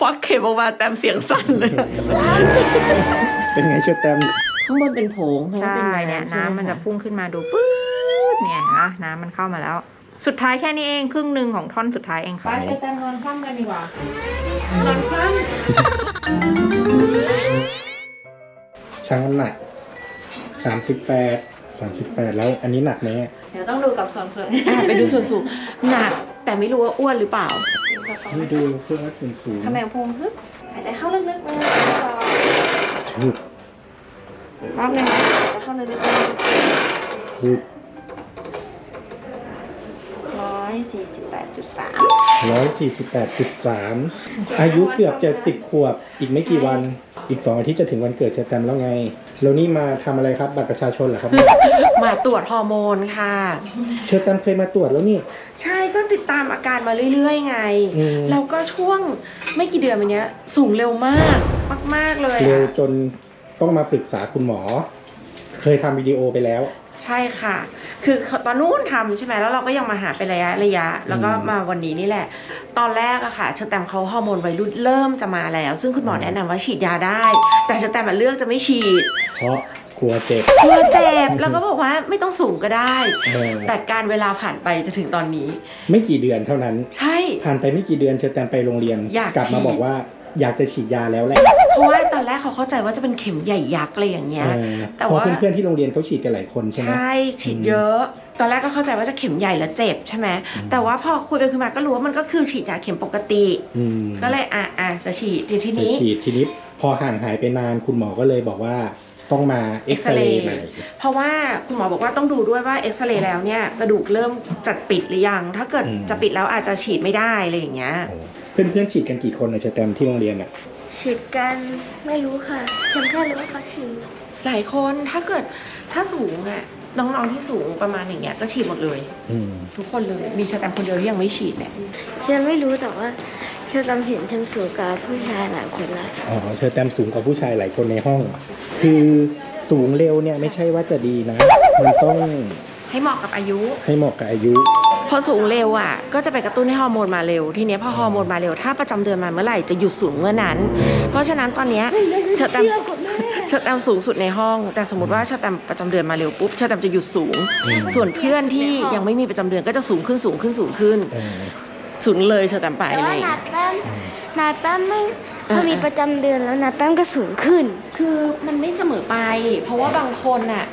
ควักเข็มออกมาแต้มเสียงสั่นเลย เป็นไงเชอแตมข้างบนเป็นโผงข้างใช่ล่างเป็นเนี่ยใช่ไหน้ำมันจะคพุ่งขึ้นมาดูปื๊ดเนี่ยนะน้ำมันเข้ามาแล้ว สุดท้ายแค่นี้เองครึ่งหนึ่งของท่อนสุดท้ายเองค่ะไปใช้แต้มนอนคว่ำกันดีกว่านอนคว่ช่างน้ำหนักสามสิบแปดสามสิบแปดแล้วอันนี้หนักไหมเดี๋ยวต้องดูกับส่วนส่วนำอะไปดูส่วนสูงหนัก แต่ไม่รู้ว่าอ้วนหรือเปล่านี่ดูเครื่องวัดส่วนสูงทำไมพุงฮึบหายใจเข้าลึกๆเลยฮึบรอบหนึงหายใจเข้าลึกฮึบๆร้อย สี่สิบแปดจุดสามร้อยสี่สิบแปดจุดสามอายุเกือบจะสิบขวบ อีกไม่กี่วัน อีกสองอาทิตย์จะถึงวันเกิดเชอแตมแล้วไง แล้วนี่มาทำอะไรครับ บัตรประชาชนเหรอครับ มาตรวจฮอร์โมนค่ะ เชอแตมเคยมาตรวจแล้วนี่ ใช่ก็ติดตามอาการมาเรื่อยๆ ไง อืม แล้วก็ช่วงไม่กี่เดือนมาเนี้ย สูงเร็วมาก มาก ๆ เลยเร็วอะจนต้องมาปรึกษาคุณหมอ เคยทำวิดีโอไปแล้ว ใช่ค่ะ คือตอนนู้นทำใช่ไหมแล้วเราก็ยังมาหาเป็นระยะระยะ แล้วก็อืมมาวันนี้นี่แหละ ตอนแรกอะค่ะเชอแตมเขาฮอร์โมนวัยรุ่นเริ่มจะมาแล้ว ซึ่งคุณหมอแนะนำว่าฉีดยาได้ แต่เชอแตมอะเลือกจะไม่ฉีด เพราะกลัวเจ็บกลัวเจ็บ แล้วก็บอกว่าไม่ต้องสูงก็ได้เออแต่การเวลาผ่านไปจะถึงตอนนี้ ไม่กี่เดือนเท่านั้น ใช่ ผ่านไปไม่กี่เดือนเชอแตมไปโรงเรียนอยากกลับมาฉีดบอกว่า อยากจะฉีดยาแล้วแหละเพราะว่าตอนแรกเขาเข้าใจว่าจะเป็นเข็มใหญ่ยักษ์อะไรอย่างเงี้ยเออแต่เพราะว่าเพื่อนๆที่โรงเรียนเขาฉีดกันหลายคนใช่ไหมใช่ฉีดเยอะ ตอนแรกก็เข้าใจว่าจะเข็มใหญ่แล้วเจ็บใช่ไหมอืมแต่ว่าพอคุยไปคุยมาก็รู้ว่ามันก็คือฉีดยาเข็มปกติอืมก็เลยอะอะจะฉีดทีทีจะนี้ฉีดทีนี้พอห่างหายไปนานคุณหมอก็เลยบอกว่าต้องมาเอ็กซเรย์ใหม่เพราะว่าคุณหมอบอกว่าต้องดูด้วยว่าเอ็กซเรย์แล้วเนี่ยกระดูกเริ่มจัดปิดหรือยัง ถ้าเกิดอืมจะปิดแล้วอาจจะฉีดไม่ได้อะไรอย่างเงี้ยเพื่ อนเพื่อนๆฉีดกันกี่คนนะเชอแตมที่โรงเรียนอะฉีดกันไม่รู้ค่ะฉันแค่รู้ว่าเขาฉีดหลายคนถ้าเกิดถ้าสูงอะน้องๆที่สูงประมาณอย่างเงี้ยก็ฉีดหมดเลย อืมทุกคนเลยมีชาแตมคนเดียวที่ยังไม่ฉีดเนี่ยฉันไม่รู้แต่ว่าฉันจำเห็นฉันสูงกับผู้ชายหลายคนแล้วอ๋อเชอแตมสูงกว่าผู้ชายหลายคนในห้อง คือสูงเร็วเนี่ยไม่ใช่ว่าจะดีนะ มันต้อง ให้เหมาะกับอายุ ให้เหมาะกับอายุ พอสูงเร็วอะ ก็จะไปกระตุ้นให้ฮอร์โมนมาเร็ว ทีเนี้ยพอฮอร์โมนมาเร็ว ถ้าประจำเดือนมาเมื่อไหร่จะหยุดสูงเมื่อนั้น เพราะฉะนั้นตอนเนี้ยเชอแตมเชอแตมสูงสุดในห้อง แต่สมมติว่าเชอแตมประจำเดือนมาเร็วปุ๊บเชอแตมจะหยุดสูงอืมส่วนเพื่อนที่ยังไม่มีประจำเดือนก็จะสูงขึ้นสูงขึ้นสูงขึ้น เออ สูงเลยเชอแตมไปแต่เลว่ายนายแป้มอืมนายแป้มไม่พอ่าอมีประจำเดือนแล้วนายแป้มก็สูงขึ้น คือมันไม่เสมอไป เพราะว่าบางคนน่ะ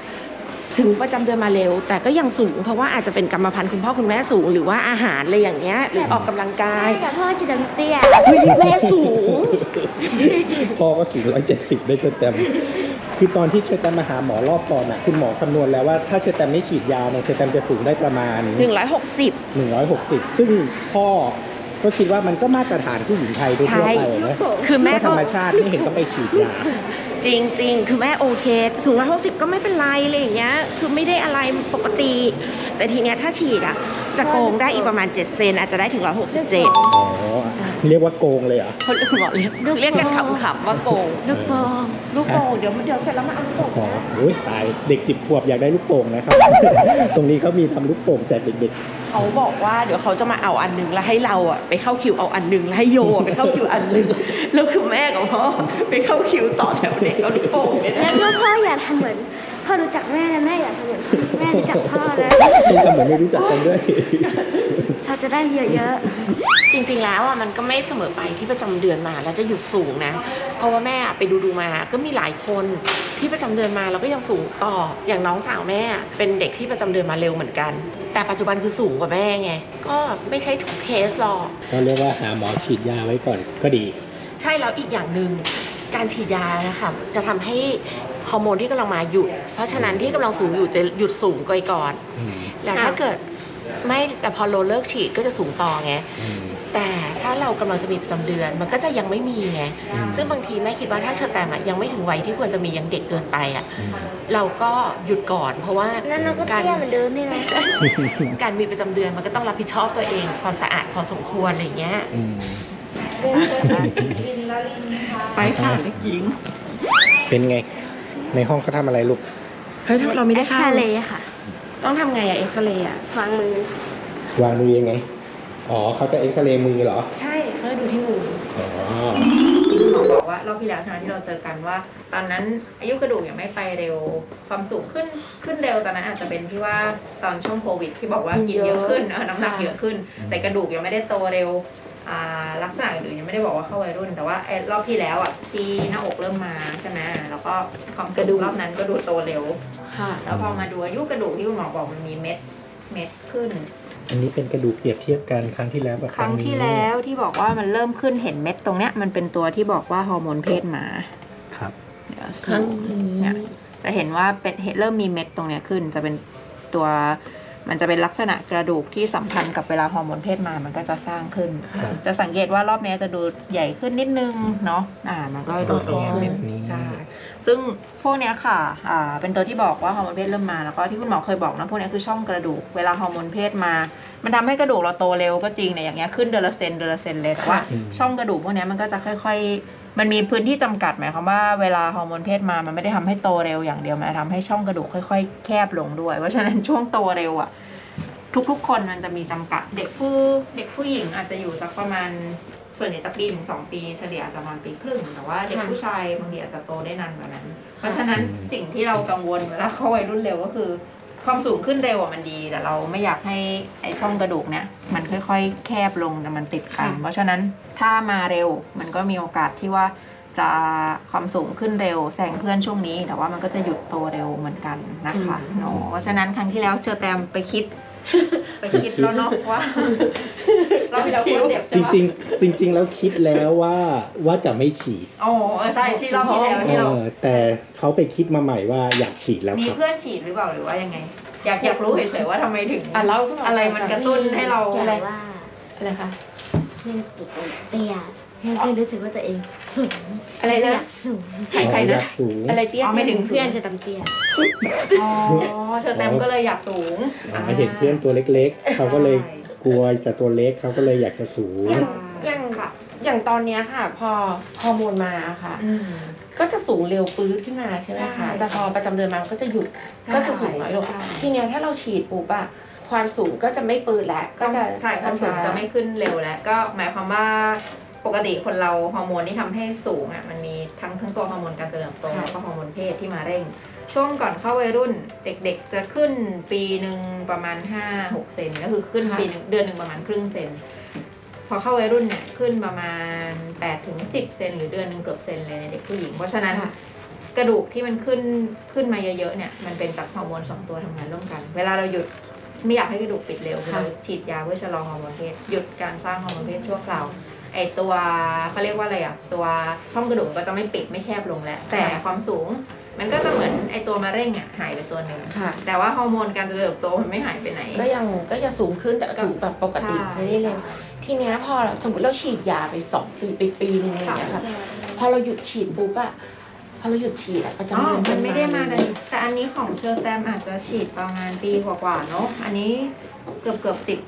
ถึงประจำเดือนมาเร็ว แต่ก็ยังสูง เพราะว่าอาจจะเป็นกรรมพันธุ์คุณพ่อคุณแม่สูง หรือว่าอาหารอะไรอย่างเงี้ยหรือออกกำลังกายแต่พ่อจะดำเตี้ยเฮ้ยแม่สูง พ่อก็สูงร้อยเจ็ดสิบได้เชอแตมคือตอนที่เชอแตมมาหาหมอรอบก่อนอะคุณหมอคำนวณแล้วว่าถ้าเชอแตมไม่ฉีดยาเนี่ยเชอแตมจะสูงได้ประมาณ 160 160 ซึ่งพ่อก็คิดว่ามันก็มาตรฐานผู้หญิงไทยทั่วใช่ๆไปนะคือแม่ก็ธก็รรมชาติไม่เห็นต้องไปฉีดยา จริงจริงคือแม่โอเคสูงร้อยหกสิบก็ไม่เป็นไรอะไรอย่างเงี้ย คือไม่ได้อะไรปกติ แต่ทีเนี้ยถ้าฉีดอะ จะโกงได้อีกประมาณ 7 เซนอาจจะได้ถึง 167อ๋อเรียกว่าโกงเลยเหรอเขาคุณหมอเรียกเรียกกันขำๆว่าโกง ลูกโป่งลูกโป่งเดี๋ยวเดี๋ยวเสร็จแล้วมาเอาลูกโป่งอ๋อนะโอ้ยตายเด็กสิบขวบอยากได้ลูกโป่งนะครับ ตรงนี้เขามีทำลูกโป่งแจกเด็กเขาบอกว่าเดี๋ยวเขาจะมาเอาอันหนึงแล้วให้เราอะไปเข้าคิวเอาอันหนึงแล้วให้โยอะไปเข้าคิวอันหนึงแล้วคือแม่กับพ่อไปเข้าคิวต่อแถวเด็กเอาลูกโป่งเนี่ยนะ แล้วก็พ่ออยากทำเหมือน พ่อรู้จักแม่แล้วแม่อยากทำเหมือนแม่รู้จักพ่อแล้วๆเป็นกันเหมือนไม่รู้จักกันด้วย เราจะได้เยอะจริงๆ แล้วอะมันก็ไม่เสมอไปที่ประจำเดือนมาแล้วจะหยุดสูงนะ เพราะว่าแม่ไปดูดูๆมาก็มีหลายคนที่ประจำเดือนมาแล้วก็ยังสูงต่ออย่างน้องสาวแม่เป็นเด็กที่ประจำเดือนมาเร็วเหมือนกัน แต่ปัจจุบันคือสูงกว่าแม่ไงก็ไม่ใช่ทุกเคสหรอก ก็เรียกว่าหาหมอฉีดยาไว้ก่อนก็ดี ใช่แล้วอีกอย่างหนึ่งการฉีดยานะคะจะทำให้ ฮอร์โมนที่กำลังมาหยุด เพราะฉะนั้นที่กำลังสูงอยู่จะหยุดสูงก่อนก่อน อืมแล้วถ้าเกิดไม่แต่พอเราเลิกฉีดก็จะสูงต่อไง อืม แต่ถ้าเรากำลังจะมีประจำเดือนมันก็จะยังไม่มีไง อืม ซึ่งบางทีแม่คิดว่าถ้าเชอแตมอะยังไม่ถึงวัยที่ควรจะมียังเด็กเกินไปอะอืม เราก็หยุดก่อน เพราะว่าๆนั่นเราก็เตี้ยเหมือนเดิมนี่แหละการมีประจำเดือนมันก็ต้องรับผิดชอบตัวเอง ความสะอาดพอสมควรอะไรอย่างเงี้ย อืมไปค่ะเด็กหญิงเป็นไง ในห้องเขาทำอะไรลูก เฮ้ยเราไม่ได้เข้าทะเลค่ะ ต้องทำไงอะเอ็กซเรย์อะวางมือ วางมือยังไง อ๋อเขาจะเอ็กซเรย์มือเหรอ ใช่เขาจะดูที่มืออ๋อที่คุณหมอบอกว่ารอบที่แล้วใช่ไหมที่เราเจอกันว่า ตอนนั้นอายุกระดูกยังไม่ไปเร็ว ความสูงขึ้นขึ้นเร็วตอนนั้นอาจจะเป็นที่ว่าตอนช่วงโควิด ที่บอกว่ากินเยอะขึ้นเออน้ำหนักเยอะขึ้น แต่กระดูกยังไม่ได้โตเร็ว อ่าลักษณะอื่นยังไม่ได้บอกว่าเข้าวัยรุ่น แต่ว่าไอ้รอบที่แล้วอะที่หน้าอกเริ่มมาใช่ไหมแล้วก็ความกระดูกรอบนั้นก็ดูโตเร็ว ค่ะ แล้วพอมาดูอายุกระดูกที่คุณหมอบอกมันมีเม็ดเม็ดขึ้น อันนี้เป็นกระดูกเปรียบเทียบกันครั้งที่แล้วกับครั้งที่แล้วที่บอกว่ามันเริ่มขึ้นเห็นเม็ดตรงเนี้ยมันเป็นตัวที่บอกว่าฮอร์โมนเพศมาครับ เดี๋ยวครั้งนี้ เนี่ย จะเห็นว่าเป็นเห็นเริ่มมีเม็ดตรงเนี้ยขึ้น จะเป็นตัว มันจะเป็นลักษณะกระดูกที่สัมพันธ์กับเวลาฮอร์โมนเพศมามันก็จะสร้างขึ้น ครับ จะสังเกตว่ารอบเนี้ยจะดูใหญ่ขึ้นนิดนึงเนาะอ่ามันก็ดูโตขึ้นแบบนี้ ใช่ซึ่งพวกเนี้ยค่ะอ่าเป็นตัวที่บอกว่าฮอร์โมนเพศเริ่มมาแล้วก็ที่คุณหมอเคยบอกนะพวกเนี้ยคือช่องกระดูก เวลาฮอร์โมนเพศมามันทำให้กระดูกเราโตเร็วก็จริงเนี่ยอย่างเงี้ยขึ้นเดือนละเซนเดือนละเซนเลยแต่ว่าอืมช่องกระดูกพวกเนี้ยมันก็จะค่อยๆ มันมีพื้นที่จำกัดหมายความว่าเวลาฮอร์โมนเพศมามันไม่ได้ทำให้โตเร็วอย่างเดียวมันทำให้ช่องกระดูกค่อย ๆ แคบลงด้วย เพราะฉะนั้นช่วงโตเร็วอะทุกๆ คนมันจะมีจำกัดเด็กผู้เด็กผู้หญิงอาจจะอยู่สักประมาณส่วนใหญ่จะปีถึงสองปีเฉลี่ยอาจจะประมาณปีครึ่ง แต่ว่าเด็กผู้ชายบางทีอาจจะโตได้นานกว่านั้น เพราะฉะนั้นอืมสิ่งที่เรากังวลเวลาเข้าวัยรุ่นเร็วก็คือ ความสูงขึ้นเร็วอะมันดี แต่เราไม่อยากให้ไอ้ช่องกระดูกเนี่ยมันค่อย ๆ แคบลงแต่มันติดกัน เพราะฉะนั้นถ้ามาเร็วมันก็มีโอกาสที่ว่าจะความสูงขึ้นเร็วแซงเพื่อนช่วงนี้ แต่ว่ามันก็จะหยุดโตเร็วเหมือนกันนะคะเนาะเพราะฉะนั้นครั้งที่แล้วเชอแตมไปคิด ไปคิดแล้วเนาะว่าเราที่เราควรเจ็บจใช่ปะริงๆจริง ๆ แล้วคิดแล้วว่าว่าจะไม่ฉีดอ๋อใช่ที่รอบที่แล้วที่เราเออแต่เขาไปคิดมาใหม่ว่าอยากฉีดแล้วมีครับ เพื่อนฉีดหรือเปล่าหรือว่ายังไง อยากอยากรู้เฉยๆว่าทำไมถึง อะเล่าขึ้นมาอะไรมันกระตุ้นให้เราแต่ว่าอะไรคะเพื่อนติดเตี้ย เพื่อนก็รู้สึกว่าตัวเองสูงอะไรนะยากสูงใครใครอนะยากสูง อะไรเจี๊ยบอ๋อไม่ถึง เพื่อนจะตำเตี้ยอ๋อเชอแตมก็เลยอยากสูงอ๋อเห็นเพื่อนตัวเล็ก ๆ เขาก็เลยกลัวจะตัวเล็กเขาก็เลยอยากจะสูงอย่างอย่างตอนเนี้ยค่ะ พอฮอร์โมนมาอะค่ะ อืม ก็จะสูงเร็วปื๊ดขึ้นมาใช่ไหมใช่คะแต่พอประจำเดือนมามันก็จะหยุดก็จะสูงน้อยลงใช่ ทีเนี้ยถ้าเราฉีดปุ๊บอะความสูงก็จะไม่ปื๊ดแล้วก็จะใช่ความสูงจะไม่ขึ้นเร็วแล้ว ก็หมายความว่า ปกติคนเราฮอร์โมนที่ทำให้สูงอะมันมีทั้งทั้งตัวฮอร์โมนการเจริญเติบโตแล้วก็ฮอร์โมนเพศที่มาเร่ง ช่วงก่อนเข้าวัยรุ่นเด็กๆ จะขึ้นปีหนึ่งประมาณ5-6เซนก็คือขึ้นปีหนึ่งเดือนหนึ่งประมาณครึ่งเซนพอเข้าวัยรุ่นเนี่ยขึ้นประมาณ8ถึง10เซนหรือเดือนหนึ่งเกือบเซนเลยในเด็กผู้หญิง เพราะฉะนั้นค่ะกระดูกที่มันขึ้นขึ้นมาเยอะๆเนี่ยมันเป็นจากฮอร์โมนสองตัวทำงานร่วมกัน เวลาเราหยุดไม่อยากให้กระดูกปิดเร็วคือเราฉีดยาเพื่อชะลอฮอร์โมนเพศหยุดการสร้างฮอร์โมนเพศชั่วคราว ไอตัวเขาเรียกว่าอะไรอะตัวช่องกระดูกก็จะไม่ปิดไม่แคบลงแล้ว แต่ความสูงมันก็จะเหมือนไอตัวมะเร็งอะหายไปตัวหนึ่งค่ะ แต่ว่าฮอร์โมนการเจริญเติบโตมันไม่หายไปไหน ก็ยังก็ยังสูงขึ้นแต่สูงแบบปกติไม่ได้เร็วทีเนี้ยพอสมมติเราฉีดยาไปสองปีไปปีนึงอะไรอย่างเงี้ยค่ะพอเราหยุดฉีดปุ๊บอะพอเราหยุดฉีดอะประจำอ๋อเดือนมันไม่ได้มาเลเลยยแต่อันนี้ของเชอร์แตมอาจจะฉีดประมาณปีกว่าๆเนาะอันนี้เกือบเกือบสิบ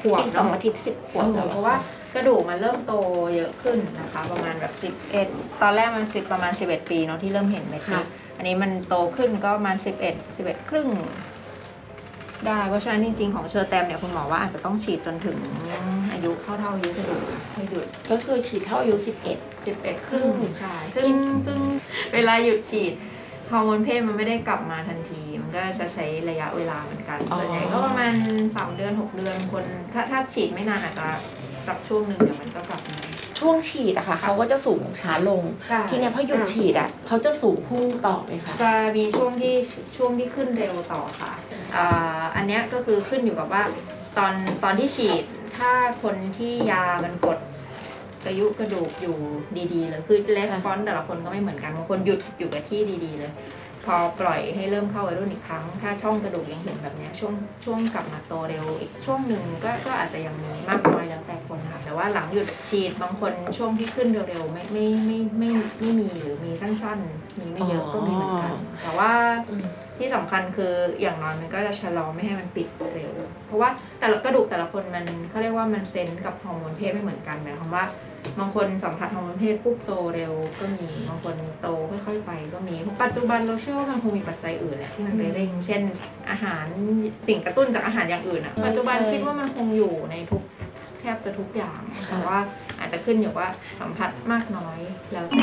ขวบอีกสองอาทิตย์สิบขวบเอแล้อวเพราะว่า กระดูกมันเริ่มโตเยอะขึ้นนะคะ ประมาณแบบสิบเอ็ดตอนแรกมันสิบประมาณสิบเอ็ดปีเนาะที่เริ่มเห็นเม็ดนี้ค่ะ อันนี้มันโตขึ้นก็ประมาณสิบเอ็ดสิบเอ็ดครึ่ง ได้เพราะฉะนั้นจริงๆของเชอร์แตมเนี่ยคุณหมอว่าอาจจะต้องฉีดจนถึงอายุเท่าเท่าๆอายุกระดูกให้หยุดก็คือฉีดเท่าอายุสิบเอ็ดสิบเอ็ดครึ่งอืมใช่ซึ่งซึ่งเวลาหยุดฉีดฮอร์โมนเพศมันไม่ได้กลับมาทันที มันก็จะใช้ระยะเวลาเหมือนกันส่วนใหญ่ก็ประมาณสามเดือนหกเดือนคนถ้าถ้าฉีดไม่นานอาจจะ สักช่วงหนึ่งเดี๋ยวมันก็กลับมา ช่วงฉีดอะค่ะเขาก็จะสูงช้าลงทีเนี้ยพอหยุดฉีดอะเขาจะสูงพุ่งต่อไหมคะจะมีช่วงที่ช่วงที่ขึ้นเร็วต่อค่ะอ่าอันเนี้ยก็คือขึ้นอยู่กับว่าตอนตอนที่ฉีดถ้าคนที่ยามันกดกระยุกระดูกอยู่ดีๆเลยคือレスปอนแต่ละคนก็ไม่เหมือนกันบางคนหยุดอยู่กับที่ดีๆเลย พอปล่อยให้เริ่มเข้าวัยรุ่นอีกครั้ง ถ้าช่องกระดูกยังเห็นแบบเนี้ยช่วงช่วงกลับมาโตเร็วอีกช่วงหนึ่งก็ก็อาจจะยังมีมากน้อยแล้วแต่คนนะคะแต่ว่าหลังหยุดฉีดบางคนช่วงที่ขึ้นเร็วๆไม่ไม่ไม่ไม่ไม่มีหรือมีสั้นๆมีไม่เยอะก็มีเหมือนกัน แต่ว่าที่สำคัญคืออย่างน้อยมันก็จะชะลอไม่ให้มันปิดเร็ว เพราะว่าแต่ละกระดูกแต่ละคนมันเขาเรียกว่ามันเซนส์กับฮอร์โมนเพศไม่เหมือนกันหมายความว่า บางคนสัมผัสฮอร์โมนเพศปุ๊บโตเร็วก็มี บางคนโตค่อยๆไปก็มี ปัจจุบันเราเชื่อว่ามันคงมีปัจจัยอื่นแหละที่มันไปเร่ง เช่น อาหารสิ่งกระตุ้นจากอาหารอย่างอื่นอะใช่ปัจจุบันใช่คิดว่ามันคงอยู่ในทุกแทบจะทุกอย่างค่ะแต่ว่า อาจจจะขึ้นอยู่ว่าสัมผัสมากน้อยแล้วแต่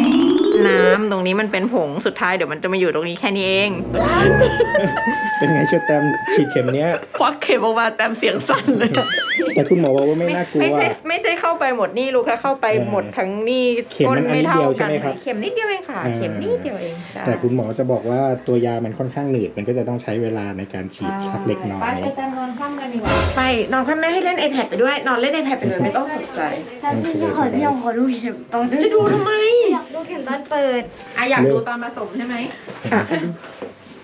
น้ำตรงนี้มันเป็นผงสุดท้ายเดี๋ยวมันจะมาอยู่ตรงนี้แค่นี้เองเป็นไงเชอแตมฉีดเข็มเนี้ยควักเข็มออกมาแต้มเสียงสั่นเลย แต่คุณหมอบอกว่าไม่น่ากลัว ไม่ใช่ไม่ใช่เข้าไปหมดนี่ลูกถ้าเข้าไปเออหมดทั้งนี่เข็มมันอันนิดเดียวใช่ไหมครับเข็มนิดเดียวเองค่ะอ่าเข็มนิดเดียวเองใช่แต่คุณหมอจะบอกว่าตัวยามันค่อนข้างหนืดมันก็จะต้องใช้เวลาในการฉีดชักเล็กน้อป้ายใช้แต้มนอนคว่ำกันดีกว่าไปนอนพ่อแม่ให้เล่น iPad ไปด้วย นอนเล่น iPad ไปเลยไม่ต้องสนใจถ้าพี่จะขอพี่ยองขอดูเข็มตอนจะดูทำไมอยากดูเข็มตอนเปิดอะอยากดูตอนผสมใช่ไหมอะ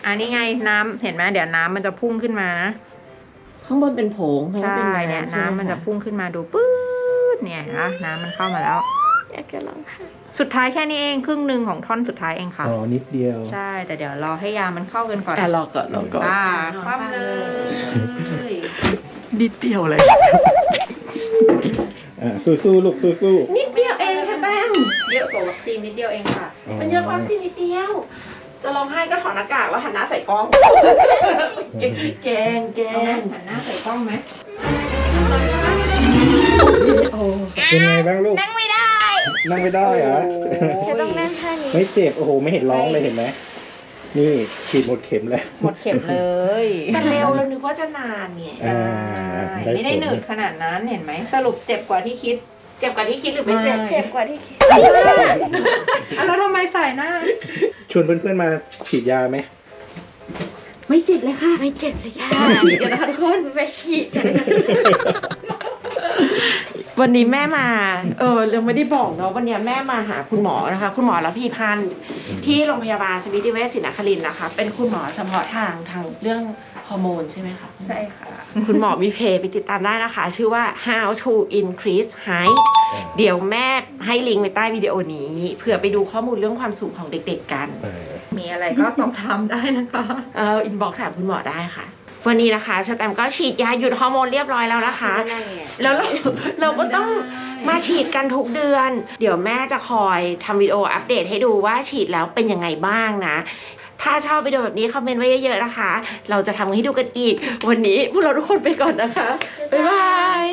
อันนี้ไงน้ำเห็นไหมเดี๋ยวน้ำมันจะพุ่งขึ้นมานะข้างบนเป็นผงข้างล่างใช่เป็นเนี่ยใช่ไหน้ำมันจะคพุ่งขึ้นมาดูปื๊ดเนี่ยนะน้ำมันเข้ามาแล้วอยากจะลองค่ะสุดท้ายแค่นี้เองครึ่งหนึ่งของท่อนสุดท้ายเองค่ะอ๋อนิดเดียวใช่แต่เดี๋ยวรอให้ยามันเข้ากันก่อนอะรอก่อนรอก่อนอ่าคว่ำเลยนิดเดียวเลย อ่าสู้ๆลูกสู้ นิดเดียวเองใช่แต้มเยอะกว่าวัคซีนนิดเดียวเองค่ะๆอ๋อ มันเยอะกว่าสินิดเดียว จะร้องไห้ก็ถอดหน้ากากแล้วหันหน้าใส่กล้องแกงแกงแกเอาไหมงหันหน้าใส่กล้องไหมโอ้เป็นไงบ้างลูก นั่งไม่ได้นั่งไม่ได้เหรอ จะต้องนั่งท่านี้ไม่เจ็บ โอ้โห ไม่เห็นร้องเลยเห็นไหม นี่ฉีดหมดเข็มแล้วหมดเข็มเลยมันเร็วเรานึกว่าจะนานเนี่ยอ่าใช่ไม่ได้หนืดขนาดนั้นเห็นไหมสรุปเจ็บกว่าที่คิด เจ็บกว่าที่คิดหรือไม่เจ็บไม่เจ็บกว่าที่คิดอะแล้วทำไมใส่หน้าชวนเพื่อนๆมาฉีดยาไหมไม่เจ็บเลยค่ะไม่เจ็บเลยค่ะฉีดกันนะคะทุกคนไปฉีดกัน วันนี้แม่มา เออเราไม่ได้บอกเนาะวันนี้แม่มาหาคุณหมอนะคะ คุณหมอระพีพันธ์ที่โรงพยาบาลสมิติเวชศรีนครินทร์นะคะ เป็นคุณหมอเฉพาะทางทางเรื่องฮอร์โมนใช่ไหมคะใช่ค่ะ คุณหมอมีเพจไปติดตามได้นะคะ ชื่อว่า how to increase height เดี๋ยวแม่ให้ลิงก์ไว้ใต้วิดีโอนี้ เผื่อไปดูข้อมูลเรื่องความสูงของเด็กๆกันเออมีอะไรก็สอบถามได้นะคะ เอออินบ็อกถามคุณหมอได้ค่ะ วันนี้นะคะชาแตมก็ฉีดยาหยุดฮอร์โมนเรียบร้อยแล้วนะคะ แล้วเราเราก็ต้องมาฉีดกันทุกเดือน เดี๋ยวแม่จะคอยทำวิดีโออัปเดตให้ดูว่าฉีดแล้วเป็นยังไงบ้างนะ ถ้าชอบวิดีโอแบบนี้คอมเมนต์ไว้เยอะๆนะคะ เราจะทำให้ดูกันอีก วันนี้พวกเราทุกคนไปก่อนนะคะ บ๊ายบาย